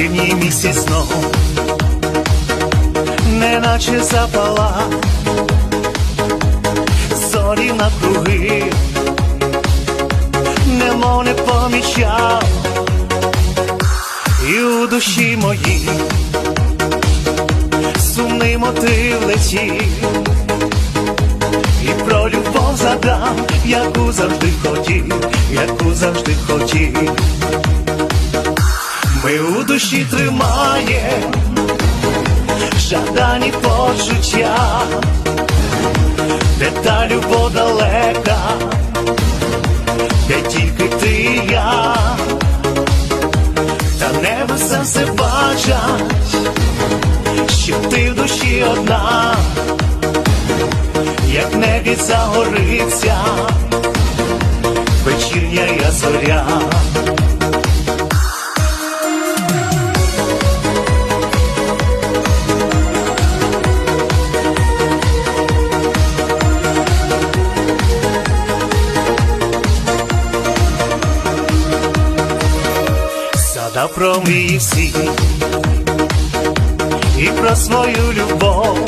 синій місяць знов, неначе запала, зорі навкруги, немов не помічав, і у душі моїй сумний мотив летів, і про любов задам, яку завжди хотів, яку завжди хотів. Ми у душі тримає жадані почуття, де та любов далека, де тільки ти і я, та небеса все бачать, що ти в душі одна, як небі загориться, вечірня я зоря. Згадав про мрії всі і про свою любов,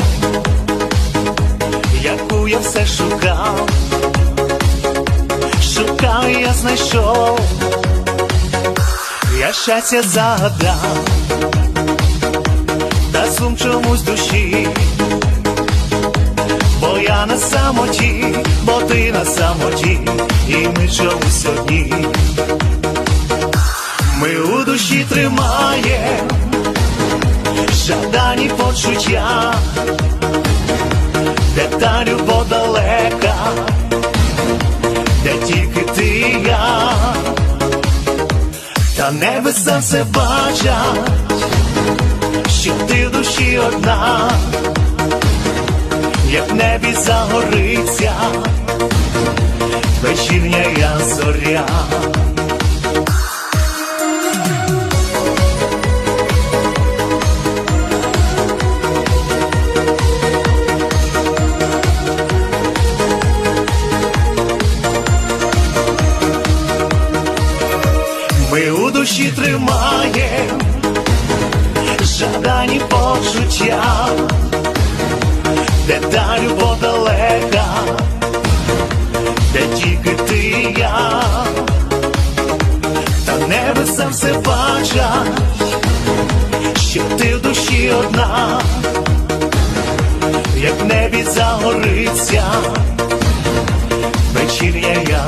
яку я все шукав, шукав я знайшов, я щастя загадав, та сум чомусь душі, бо я на самоті, бо ти на самоті, і ми чомусь одні. Ми у душі тримаєм жадані почуття, де та любов далека, де тільки ти і я, та небеса все бачать, що ти в душі одна, як в небі загориться, вечірня я зоря. Душі тримаєм жадані почуття, де та любов далека, де тільки ти і я, та небеса все бачать, що ти в душі одна, як в небі загориться, вечірня я